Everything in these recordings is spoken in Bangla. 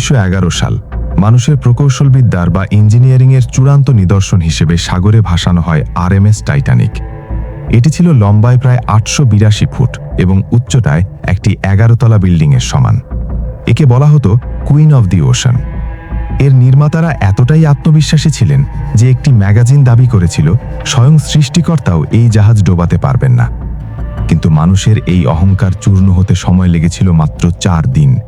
উনিশশো সাল মানুষের প্রকৌশলবিদ্যার বা ইঞ্জিনিয়ারিংয়ের চূড়ান্ত নিদর্শন হিসেবে সাগরে ভাসানো হয় আর আরএমএস টাইটানিক। এটি ছিল লম্বায় প্রায় আটশো বিরাশি ফুট এবং উচ্চতায় একটি এগারোতলা বিল্ডিংয়ের সমান। একে বলা হতো কুইন অব দি ওশান। এর নির্মাতারা এতটাই আত্মবিশ্বাসী ছিলেন যে একটি ম্যাগাজিন দাবি করেছিল, স্বয়ং সৃষ্টিকর্তাও এই জাহাজ ডোবাতে পারবেন না। কিন্তু মানুষের এই অহংকার চূর্ণ হতে সময় লেগেছিল মাত্র চার দিন।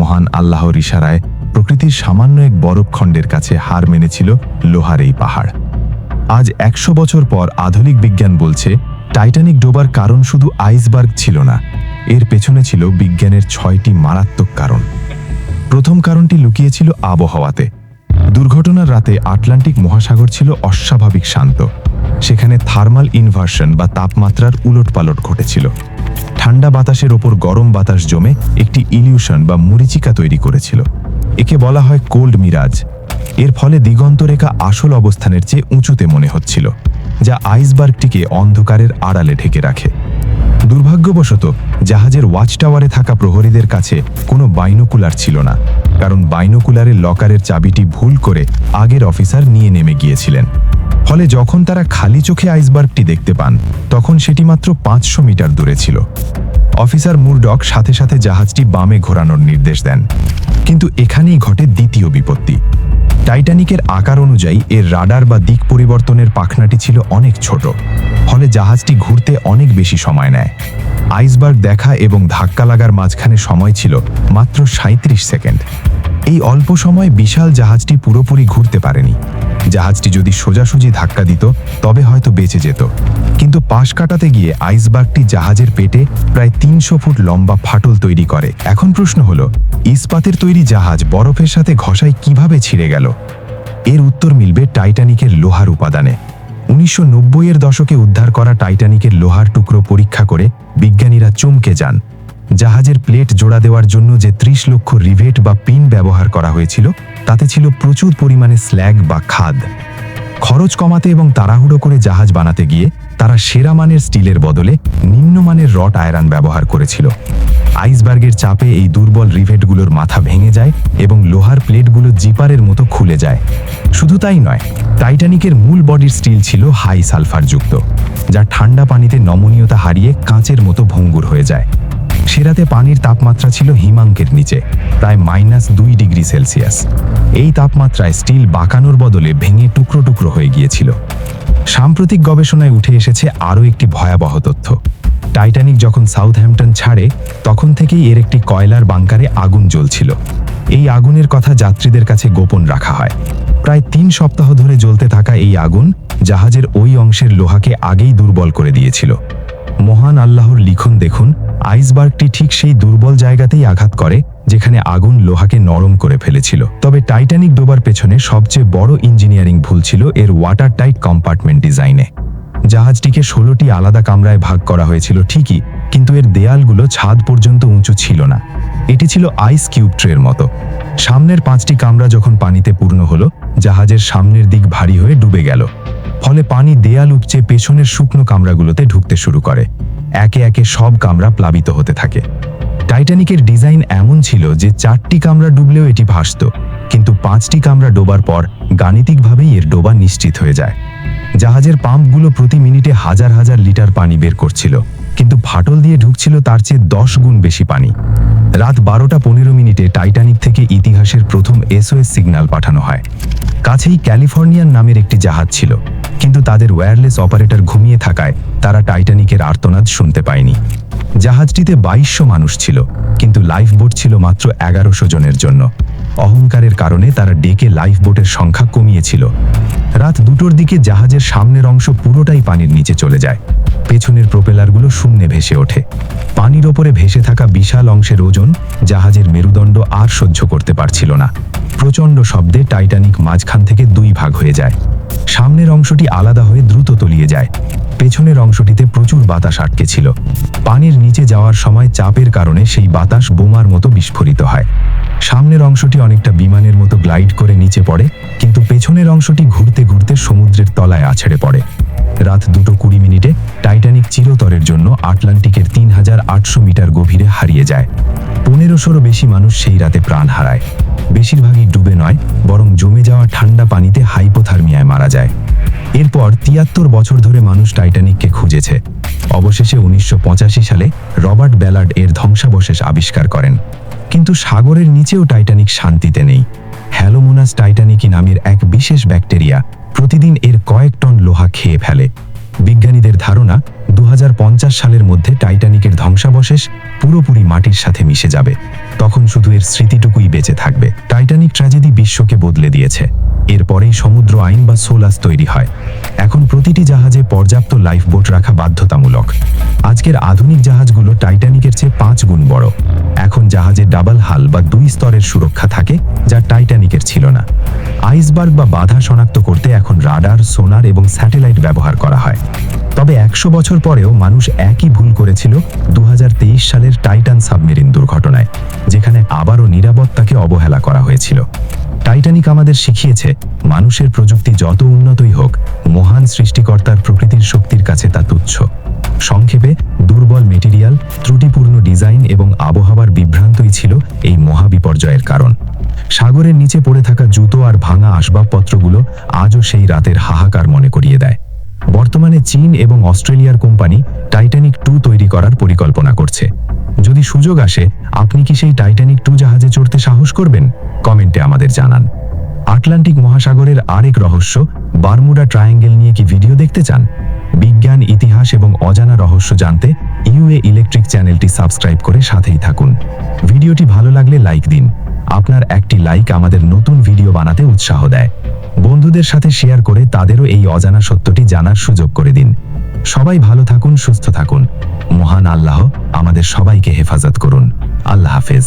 মহান আল্লাহর ইশারায় প্রকৃতির সামান্য এক বরফখণ্ডের কাছে হার মেনেছিল লোহার এই পাহাড়। আজ একশো বছর পর আধুনিক বিজ্ঞান বলছে, টাইটানিক ডোবার কারণ শুধু আইসবার্গ ছিল না, এর পেছনে ছিল বিজ্ঞানের ছয়টি মারাত্মক কারণ। প্রথম কারণটি লুকিয়েছিল আবহাওয়াতে। দুর্ঘটনার রাতে আটলান্টিক মহাসাগর ছিল অস্বাভাবিক শান্ত। সেখানে থার্মাল ইনভার্সন বা তাপমাত্রার উলটপালট ঘটেছিল। ঠান্ডা বাতাসের ওপর গরম বাতাস জমে একটি ইলিউশন বা মরিচিকা তৈরি করেছিল। একে বলা হয় কোল্ড মিরাজ। এর ফলে দিগন্তরেখা আসল অবস্থানের চেয়ে উঁচুতে মনে হচ্ছিল, যা আইসবার্গটিকে অন্ধকারের আড়ালে ঢেকে রাখে। দুর্ভাগ্যবশত, জাহাজের ওয়াচ টাওয়ারে থাকা প্রহরীদের কাছে কোনো বাইনোকুলার ছিল না, কারণ বাইনোকুলারের লকারের চাবিটি ভুল করে আগের অফিসার নিয়ে নেমে গিয়েছিলেন। ফলে যখন তারা খালি চোখে আইসবার্গটি দেখতে পান, তখন সেটি মাত্র পাঁচশো মিটার দূরে ছিল। অফিসার মুরডক সাথে সাথে জাহাজটি বামে ঘোরানোর নির্দেশ দেন। কিন্তু এখানেই ঘটে দ্বিতীয় বিপত্তি। টাইটানিকের আকার অনুযায়ী এর রাডার বা দিক পরিবর্তনের পাখনাটি ছিল অনেক ছোট। ফলে জাহাজটি ঘুরতে অনেক বেশি সময় নেয়। আইসবার্গ দেখা এবং ধাক্কা লাগার মাঝখানে সময় ছিল মাত্র সাঁত্রিশ সেকেন্ড। এই অল্প সময় বিশাল জাহাজটি পুরোপুরি ঘুরতে পারেনি। জাহাজটি যদি সোজাসুজি ধাক্কা দিত, তবে হয়তো বেঁচে যেত। কিন্তু পাশ কাটাতে গিয়ে আইসবার্গটি জাহাজের পেটে প্রায় তিনশো ফুট লম্বা ফাটল তৈরি করে। এখন প্রশ্ন হলো, ইস্পাতের তৈরি জাহাজ বরফের সাথে ঘষায় কীভাবে ছিঁড়ে গেল? এর উত্তর মিলবে টাইটানিকের লোহার উপাদানে। উনিশশো এর দশকে উদ্ধার করা টাইটানিকের লোহার টুকরো পরীক্ষা করে বিজ্ঞানীরা চমকে যান। জাহাজের প্লেট জোড়া দেওয়ার জন্য যে ত্রিশ লক্ষ রিভেট বা পিন ব্যবহার করা হয়েছিল, তাতে ছিল প্রচুর পরিমাণে স্ল্যাগ বা খাদ। খরচ কমাতে এবং তাড়াহুড়ো করে জাহাজ বানাতে গিয়ে তারা সেরা মানের স্টিলের বদলে নিম্নমানের রট আয়রন ব্যবহার করেছিল। আইসবার্গের চাপে এই দুর্বল রিভেটগুলোর মাথা ভেঙে যায় এবং লোহার প্লেটগুলো জিপারের মতো খুলে যায়। শুধু তাই নয়, টাইটানিকের মূল বডির স্টিল ছিল হাই সালফারযুক্ত, যা ঠান্ডা পানিতে নমনীয়তা হারিয়ে কাঁচের মতো ভঙ্গুর হয়ে যায়। সেরাতে পানির তাপমাত্রা ছিল হিমাঙ্কের নিচে, প্রায় মাইনাস দুই ডিগ্রি সেলসিয়াস। এই তাপমাত্রায় স্টিল বাঁকানোর বদলে ভেঙে টুকরো টুকরো হয়ে গিয়েছিল। সাম্প্রতিক গবেষণায় উঠে এসেছে আরও একটি ভয়াবহ তথ্য। টাইটানিক যখন সাউথহ্যাম্পটন ছাড়ে, তখন থেকেই এর একটি কয়লার বাংকারে আগুন জ্বলছিল। এই আগুনের কথা যাত্রীদের কাছে গোপন রাখা হয়। প্রায় তিন সপ্তাহ ধরে জ্বলতে থাকা এই আগুন জাহাজের ওই অংশের লোহাকে আগেই দুর্বল করে দিয়েছিল। মহান আল্লাহর লিখন দেখুন আইসবার্গটি ঠিক সেই দুর্বল জায়গাতেই আঘাত করে, যেখানে আগুন লোহাকে নরম করে ফেলেছিল। তবে টাইটানিক ডোবার পেছনে সবচেয়ে বড় ইঞ্জিনিয়ারিং ভুল ছিল এর ওয়াটার টাইট কম্পার্টমেন্ট ডিজাইনে। জাহাজটিকে ষোলোটি আলাদা কামরায় ভাগ করা হয়েছিল ঠিকই, কিন্তু এর দেয়ালগুলো ছাদ পর্যন্ত উঁচু ছিল না। এটি ছিল আইস কিউব ট্রের মতো। সামনের পাঁচটি কামরা যখন পানিতে পূর্ণ হলো, জাহাজের সামনের দিক ভারী হয়ে ডুবে গেল। ফলে পানি দেয়াল উপচে পেছনের শুকনো কামরাগুলোতে ঢুকতে শুরু করে। একে একে সব কামরা প্লাবিত হতে থাকে। টাইটানিকের ডিজাইন এমন ছিল যে চারটি কামরা ডুবলেও এটি ভাসত, কিন্তু পাঁচটি কামরা ডোবার পর গাণিতিকভাবেই এর ডোবা নিশ্চিত হয়ে যায়। জাহাজের পাম্পগুলো প্রতি মিনিটে হাজার হাজার লিটার পানি বের করছিল। কিন্তু ফাটল দিয়ে ঢুকছিল তার চেয়ে দশ গুণ বেশি পানি। রাত বারোটা পনেরো মিনিটে টাইটানিক থেকে ইতিহাসের প্রথম এসওএস সিগন্যাল পাঠানো হয়। কাছেই ক্যালিফোর্নিয়ান নামের একটি জাহাজ ছিল, কিন্তু তাদের ওয়্যারলেস অপারেটর ঘুমিয়ে থাকায় তারা টাইটানিকের আর্তনাদ শুনতে পায়নি। জাহাজটিতে বাইশশো মানুষ ছিল, কিন্তু লাইফ বোট ছিল মাত্র এগারোশো জনের জন্য। অহংকারের কারণে তারা ডেকে লাইফ বোটের সংখ্যা কমিয়েছিল। রাত দুটোর দিকে জাহাজের সামনের অংশ পুরোটাই পানির নিচে চলে যায়। পেছনের প্রোপেলারগুলো শূন্যে ভেসে ওঠে। পানির ওপরে ভেসে থাকা বিশাল অংশের ওজন জাহাজের মেরুদণ্ড আর সহ্য করতে পারছিল না। প্রচণ্ড শব্দে টাইটানিক মাঝখান থেকে দুই ভাগ হয়ে যায়। সামনের অংশটি আলাদা হয়ে দ্রুত তলিয়ে যায়। পেছনের অংশটিতে প্রচুর বাতাস আটকে ছিল। পানির নিচে যাওয়ার সময় চাপের কারণে সেই বাতাস বোমার মতো বিস্ফোরিত হয়। সামনের অংশটি অনেকটা বিমানের মতো গ্লাইড করে নিচে পড়ে, কিন্তু পেছনের অংশটি ঘুরতে ঘুরতে সমুদ্রের তলায় আছড়ে পড়ে। রাত দুটো কুড়ি মিনিটে টাইটানিক চিরতরের জন্য আটলান্টিকের তিন হাজার আটশো মিটার গভীরে হারিয়ে যায়। পনেরোশোরও বেশি মানুষ সেই রাতে প্রাণ হারায়। বেশিরভাগই ডুবে নয়, বরং জমে যাওয়া ঠান্ডা পানিতে হাইপোথার্মিয়ায় মারা যায়। এরপর তিয়াত্তর বছর ধরে মানুষ টাইটানিককে খুঁজেছে। অবশেষে উনিশশো পঁচাশি সালে রবার্ট ব্যালার্ড এর ধ্বংসাবশেষ আবিষ্কার করেন। কিন্তু সাগরের নিচেও টাইটানিক শান্তিতে নেই। হ্যালোমোনাস টাইটানিকি নামের এক বিশেষ ব্যাকটেরিয়া প্রতিদিন এর কয়েক টন লোহা খেয়ে ফেলে। বিজ্ঞানীদের ধারণা দু হাজার পঞ্চাশ সালের মধ্যে টাইটানিকের ধ্বংসাবশেষ পুরোপুরি মাটির সাথে মিশে যাবে। তখন শুধু এর স্মৃতিটুকুই বেঁচে থাকবে। টাইটানিক ট্র্যাজেডি বিশ্বকে বদলে দিয়েছে। এরপরেই সমুদ্র আইন বা সোলাস তৈরি হয়। এখন প্রতিটি জাহাজে পর্যাপ্ত লাইফবোট রাখা বাধ্যতামূলক। আজকের আধুনিক জাহাজগুলো টাইটানিকের চেয়ে পাঁচ গুণ বড়। এখন জাহাজে ডাবল হাল বা দুই স্তরের সুরক্ষা থাকে, যা টাইটানিকের ছিল না। আইসবার্গ বা বাধা শনাক্ত করতে এখন রাডার, সোনার এবং স্যাটেলাইট ব্যবহার করা হয়। তবে একশো বছর পরেও মানুষ একই ভুল করেছিল দু হাজার তেইশ সালের টাইটান সাবমেরিন দুর্ঘটনায়, যেখানে আবারও নিরাপত্তাকে অবহেলা করা হয়েছিল। টাইটানিক আমাদের শিখিয়েছে, মানুষের প্রযুক্তি যত উন্নতই হোক, মহান সৃষ্টিকর্তার প্রকৃতির শক্তির কাছে তা তুচ্ছ। সংক্ষেপে, দুর্বল মেটেরিয়াল, ত্রুটিপূর্ণ ডিজাইন এবং আবহাওয়ার বিভ্রান্তই ছিল এই মহাবিপর্যয়ের কারণ। সাগরের নিচে পড়ে থাকা জুতো আর ভাঙা আসবাবপত্রগুলো আজও সেই রাতের হাহাকার মনে করিয়ে দেয়। বর্তমানে চীন এবং অস্ট্রেলিয়ার কোম্পানি টাইটানিক টু তৈরি করার পরিকল্পনা করছে। যদি সুযোগ আসে, আপনি কি সেই টাইটানিক টু জাহাজে চড়তে সাহস করবেন? কমেন্টে আমাদের জানান। আটলান্টিক মহাসাগরের আরেক রহস্য, বারমুডা ট্রায়াঙ্গেল নিয়ে কি ভিডিও দেখতে চান? বিজ্ঞান, ইতিহাস এবং অজানা রহস্য জানতে ইউএ ইলেকট্রিক চ্যানেলটি সাবস্ক্রাইব করে সাথেই থাকুন। ভিডিওটি ভালো লাগলে লাইক দিন। আপনার একটি লাইক আমাদের নতুন ভিডিও বানাতে উৎসাহ দেয়। বন্ধুদের সাথে শেয়ার করে তাদেরও এই অজানা সত্যটি জানার সুযোগ করে দিন। সবাই ভালো থাকুন সুস্থ থাকুন। মহান আল্লাহ আমাদের সবাইকে হেফাজত করুন। আল্লাহ হাফেজ।